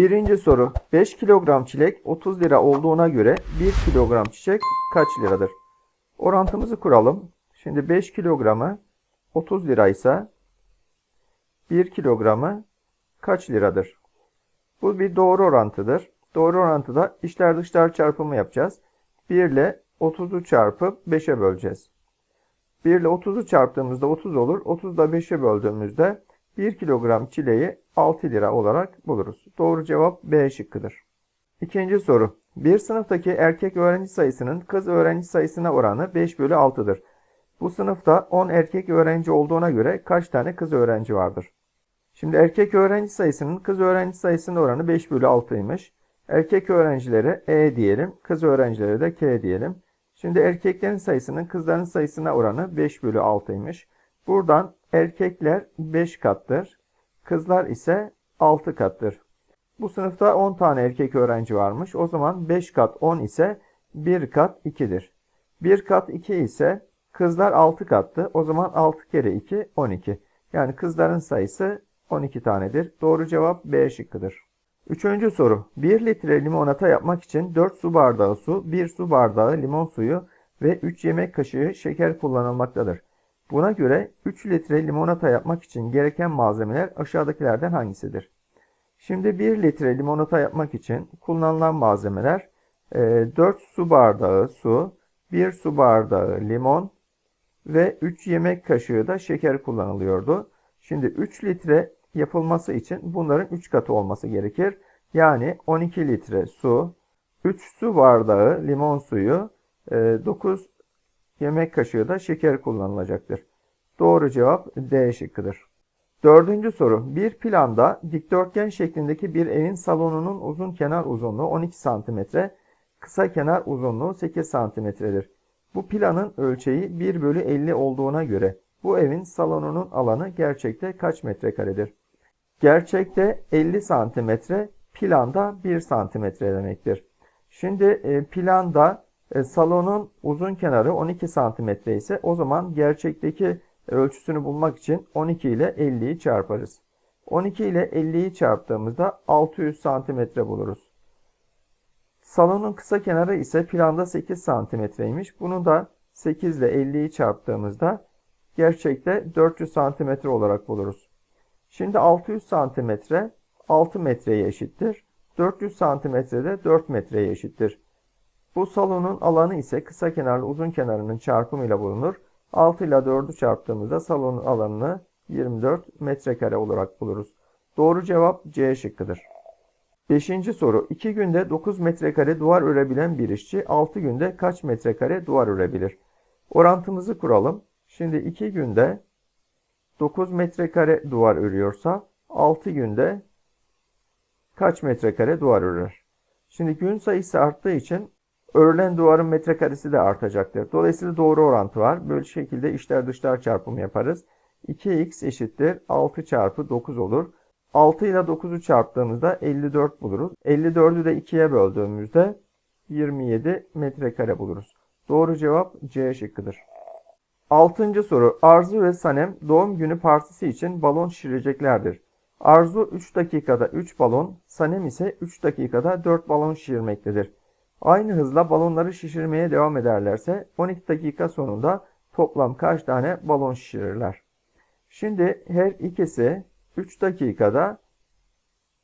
Birinci soru. 5 kilogram çilek 30 lira olduğuna göre 1 kilogram çiçek kaç liradır? Orantımızı kuralım. Şimdi 5 kilogramı 30 liraysa 1 kilogramı kaç liradır? Bu bir doğru orantıdır. Doğru orantıda içler dışlar çarpımı yapacağız. 1 ile 30'u çarpıp 5'e böleceğiz. 1 ile 30'u çarptığımızda 30 olur. 30 da 5'e böldüğümüzde 1 kilogram çileği 6 lira olarak buluruz. Doğru cevap B şıkkıdır. İkinci soru. Bir sınıftaki erkek öğrenci sayısının kız öğrenci sayısına oranı 5 bölü 6'dır. Bu sınıfta 10 erkek öğrenci olduğuna göre kaç tane kız öğrenci vardır? Şimdi erkek öğrenci sayısının kız öğrenci sayısının oranı 5 bölü 6'ymış. Erkek öğrencilere E diyelim, kız öğrencilere de K diyelim. Şimdi erkeklerin sayısının kızların sayısına oranı 5 bölü 6'ymış. Buradan erkekler 5 kattır, kızlar ise 6 kattır. Bu sınıfta 10 tane erkek öğrenci varmış. O zaman 5 kat 10 ise 1 kat 2'dir. 1 kat 2 ise kızlar 6 kattı. O zaman 6 kere 2 12. Yani kızların sayısı 12 tanedir. Doğru cevap B şıkkıdır. Üçüncü soru. 1 litre limonata yapmak için 4 su bardağı su, 1 su bardağı limon suyu ve 3 yemek kaşığı şeker kullanılmaktadır. Buna göre 3 litre limonata yapmak için gereken malzemeler aşağıdakilerden hangisidir? Şimdi 1 litre limonata yapmak için kullanılan malzemeler e, 4 su bardağı su, 1 su bardağı limon ve 3 yemek kaşığı da şeker kullanılıyordu. Şimdi 3 litre yapılması için bunların 3 katı olması gerekir. Yani 12 litre su, 3 su bardağı limon suyu, e, 9 yemek kaşığı da şeker kullanılacaktır. Doğru cevap D şıkkıdır. Dördüncü soru. Bir planda dikdörtgen şeklindeki bir evin salonunun uzun kenar uzunluğu 12 cm, kısa kenar uzunluğu 8 cm'dir. Bu planın ölçeği 1 bölü 50 olduğuna göre bu evin salonunun alanı gerçekte kaç metrekaredir? Gerçekte 50 santimetre, planda 1 santimetre demektir. Şimdi e, planda e, salonun uzun kenarı 12 santimetre ise o zaman gerçekteki ölçüsünü bulmak için 12 ile 50'yi çarparız. 12 ile 50'yi çarptığımızda 600 santimetre buluruz. Salonun kısa kenarı ise planda 8 santimetreymiş. Bunu da 8 ile 50'yi çarptığımızda gerçekte 400 santimetre olarak buluruz. Şimdi 600 santimetre 6 metreye eşittir. 400 santimetre de 4 metreye eşittir. Bu salonun alanı ise kısa kenarlı uzun kenarının çarpımıyla bulunur. 6 ile 4'ü çarptığımızda salonun alanını 24 metrekare olarak buluruz. Doğru cevap C şıkkıdır. 5. soru. 2 günde 9 metrekare duvar örebilen bir işçi 6 günde kaç metrekare duvar örebilir? Orantımızı kuralım. Şimdi 2 günde 9 metrekare duvar örüyorsa 6 günde kaç metrekare duvar örer? Şimdi gün sayısı arttığı için örülen duvarın metrekaresi de artacaktır. Dolayısıyla doğru orantı var. Böyle şekilde içler dışlar çarpımı yaparız. 2x eşittir 6 çarpı 9 olur. 6 ile 9'u çarptığımızda 54 buluruz. 54'ü de 2'ye böldüğümüzde 27 metrekare buluruz. Doğru cevap C şıkkıdır. Altıncı soru. Arzu ve Sanem doğum günü partisi için balon şişireceklerdir. Arzu 3 dakikada 3 balon, Sanem ise 3 dakikada 4 balon şişirmektedir. Aynı hızla balonları şişirmeye devam ederlerse 12 dakika sonunda toplam kaç tane balon şişirirler? Şimdi her ikisi 3 dakikada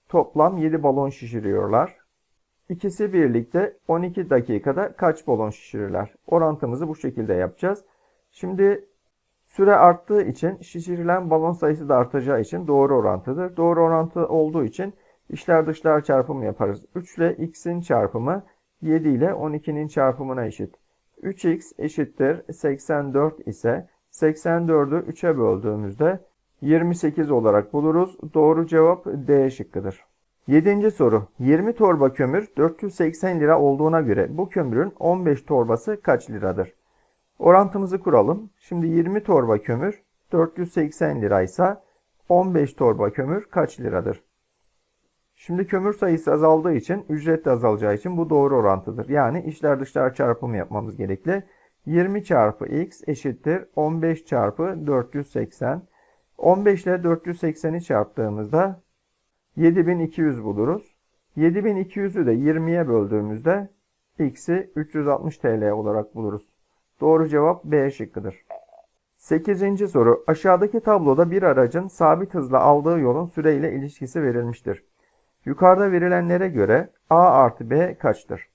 toplam 7 balon şişiriyorlar. İkisi birlikte 12 dakikada kaç balon şişirirler? Orantımızı bu şekilde yapacağız. Şimdi süre arttığı için şişirilen balon sayısı da artacağı için doğru orantıdır. Doğru orantı olduğu için içler dışlar çarpımı yaparız. 3 ile x'in çarpımı 7 ile 12'nin çarpımına eşit. 3x eşittir 84 ise 84'ü 3'e böldüğümüzde 28 olarak buluruz. Doğru cevap D şıkkıdır. 7. soru. 20 torba kömür 480 lira olduğuna göre bu kömürün 15 torbası kaç liradır? Orantımızı kuralım. Şimdi 20 torba kömür 480 liraysa 15 torba kömür kaç liradır? Şimdi kömür sayısı azaldığı için ücret de azalacağı için bu doğru orantıdır. Yani içler dışlar çarpımı yapmamız gerekli. 20 çarpı x eşittir 15 çarpı 480. 15 ile 480'i çarptığımızda 7200 buluruz. 7200'ü de 20'ye böldüğümüzde x'i 360 TL olarak buluruz. Doğru cevap B şıkkıdır. 8. soru. Aşağıdaki tabloda bir aracın sabit hızla aldığı yolun süreyle ilişkisi verilmiştir. Yukarıda verilenlere göre A artı B kaçtır?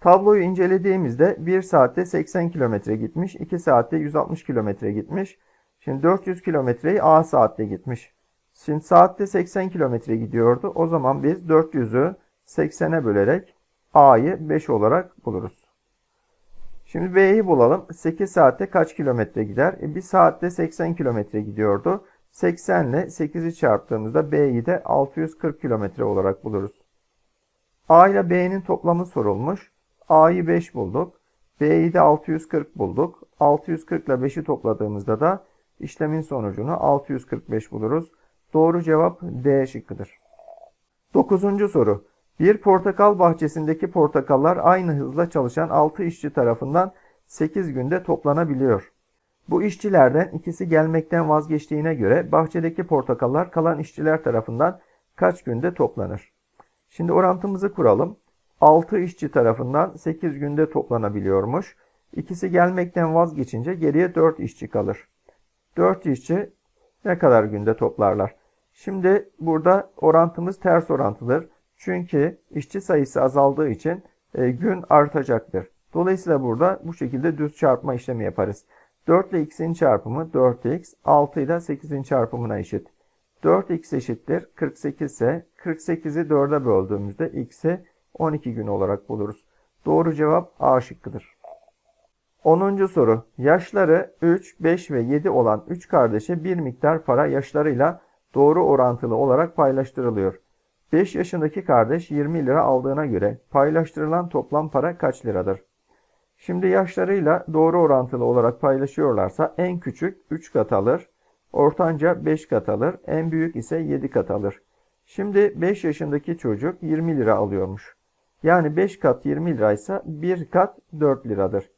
Tabloyu incelediğimizde 1 saatte 80 km gitmiş, 2 saatte 160 km gitmiş. Şimdi 400 kilometreyi A saatte gitmiş. Şimdi saatte 80 km gidiyordu. O zaman biz 400'ü 80'e bölerek A'yı 5 olarak buluruz. Şimdi B'yi bulalım. 8 saatte kaç kilometre gider? E, 1 saatte 80 kilometre gidiyordu. 80 ile 8'i çarptığımızda B'yi de 640 kilometre olarak buluruz. A ile B'nin toplamı sorulmuş. A'yı 5 bulduk. B'yi de 640 bulduk. 640 ile 5'i topladığımızda da işlemin sonucunu 645 buluruz. Doğru cevap D şıkkıdır. 9. soru. Bir portakal bahçesindeki portakallar aynı hızla çalışan 6 işçi tarafından 8 günde toplanabiliyor. Bu işçilerden ikisi gelmekten vazgeçtiğine göre bahçedeki portakallar kalan işçiler tarafından kaç günde toplanır? Şimdi orantımızı kuralım. 6 işçi tarafından 8 günde toplanabiliyormuş. İkisi gelmekten vazgeçince geriye 4 işçi kalır. 4 işçi ne kadar günde toplarlar? Şimdi burada orantımız ters orantıdır. Çünkü işçi sayısı azaldığı için e, gün artacaktır. Dolayısıyla burada bu şekilde düz çarpma işlemi yaparız. 4 ile x'in çarpımı 4x, 6 ile 8'in çarpımına eşit. 4x eşittir 48 ise 48'i 4'e böldüğümüzde x'i 12 gün olarak buluruz. Doğru cevap A şıkkıdır. 10. soru. Yaşları 3, 5 ve 7 olan 3 kardeşe bir miktar para yaşlarıyla doğru orantılı olarak paylaştırılıyor. 5 yaşındaki kardeş 20 lira aldığına göre paylaştırılan toplam para kaç liradır? Şimdi yaşlarıyla doğru orantılı olarak paylaşıyorlarsa en küçük 3 kat alır, ortanca 5 kat alır, en büyük ise 7 kat alır. Şimdi 5 yaşındaki çocuk 20 lira alıyormuş. Yani 5 kat 20 liraysa 1 kat 4 liradır.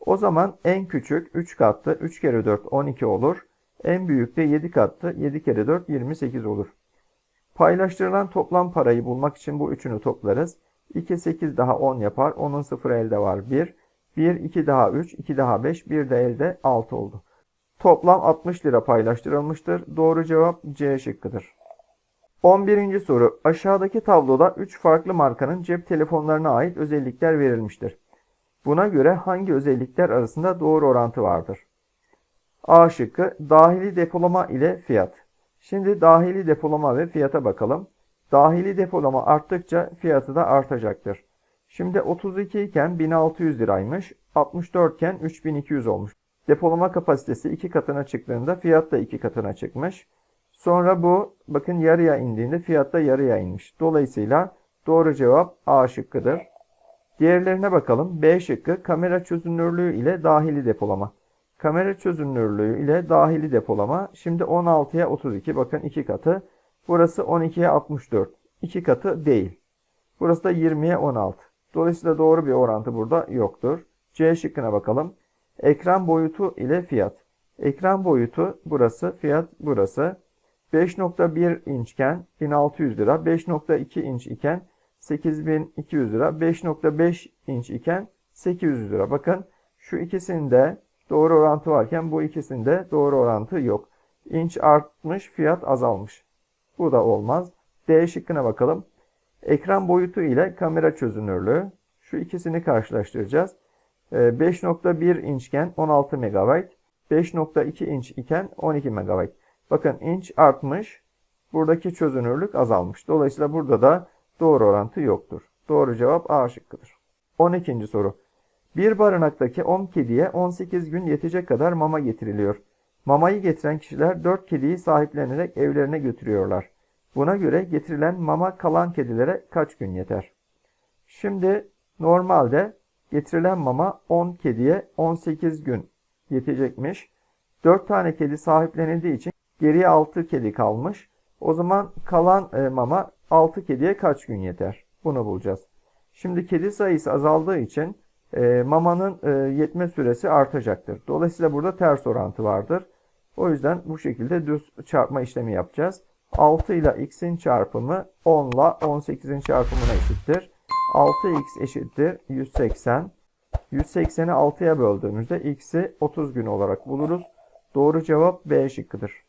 O zaman en küçük 3 kattı 3 kere 4 12 olur. En büyük de 7 kattı 7 kere 4 28 olur. Paylaştırılan toplam parayı bulmak için bu üçünü toplarız. 2 8 daha 10 yapar. Onun sıfırı elde var 1. 1 2 daha 3 2 daha 5 1 de elde 6 oldu. Toplam 60 lira paylaştırılmıştır. Doğru cevap C şıkkıdır. 11. soru. Aşağıdaki tabloda 3 farklı markanın cep telefonlarına ait özellikler verilmiştir. Buna göre hangi özellikler arasında doğru orantı vardır? A şıkkı dahili depolama ile fiyat. Şimdi dahili depolama ve fiyata bakalım. Dahili depolama arttıkça fiyatı da artacaktır. Şimdi 32 iken 1600 liraymış. 64 iken 3200 olmuş. Depolama kapasitesi 2 katına çıktığında fiyat da 2 katına çıkmış. Sonra bu bakın yarıya indiğinde fiyat da yarıya inmiş. Dolayısıyla doğru cevap A şıkkıdır. Diğerlerine bakalım. B şıkkı kamera çözünürlüğü ile dahili depolama. Kamera çözünürlüğü ile dahili depolama. Şimdi 16'ya 32 bakın 2 katı. Burası 12'ye 64. 2 katı değil. Burası da 20'ye 16. Dolayısıyla doğru bir orantı burada yoktur. C şıkkına bakalım. Ekran boyutu ile fiyat. Ekran boyutu burası, fiyat burası. 5.1 inçken 1600 lira, 5.2 inç iken 8200 lira, 5.5 inç iken 800 lira. Bakın şu ikisinde doğru orantı varken bu ikisinde doğru orantı yok. İnç artmış, fiyat azalmış. Bu da olmaz. D şıkkına bakalım. Ekran boyutu ile kamera çözünürlüğü. Şu ikisini karşılaştıracağız. 5.1 inçken 16 MB, 5.2 inç iken 12 MB. Bakın inç artmış, buradaki çözünürlük azalmış. Dolayısıyla burada da doğru orantı yoktur. Doğru cevap A şıkkıdır. 12. soru. Bir barınaktaki 10 kediye 18 gün yetecek kadar mama getiriliyor. Mamayı getiren kişiler 4 kediyi sahiplenerek evlerine götürüyorlar. Buna göre getirilen mama kalan kedilere kaç gün yeter? Şimdi normalde getirilen mama 10 kediye 18 gün yetecekmiş. 4 tane kedi sahiplenildiği için geriye 6 kedi kalmış. O zaman kalan e, mama 6 kediye kaç gün yeter? Bunu bulacağız. Şimdi kedi sayısı azaldığı için e, mamanın e, yetme süresi artacaktır. Dolayısıyla burada ters orantı vardır. O yüzden bu şekilde düz çarpma işlemi yapacağız. 6 ile x'in çarpımı 10 ile 18'in çarpımına eşittir. 6x eşittir 180. 180'i 6'ya böldüğümüzde x'i 30 gün olarak buluruz. Doğru cevap B şıkkıdır.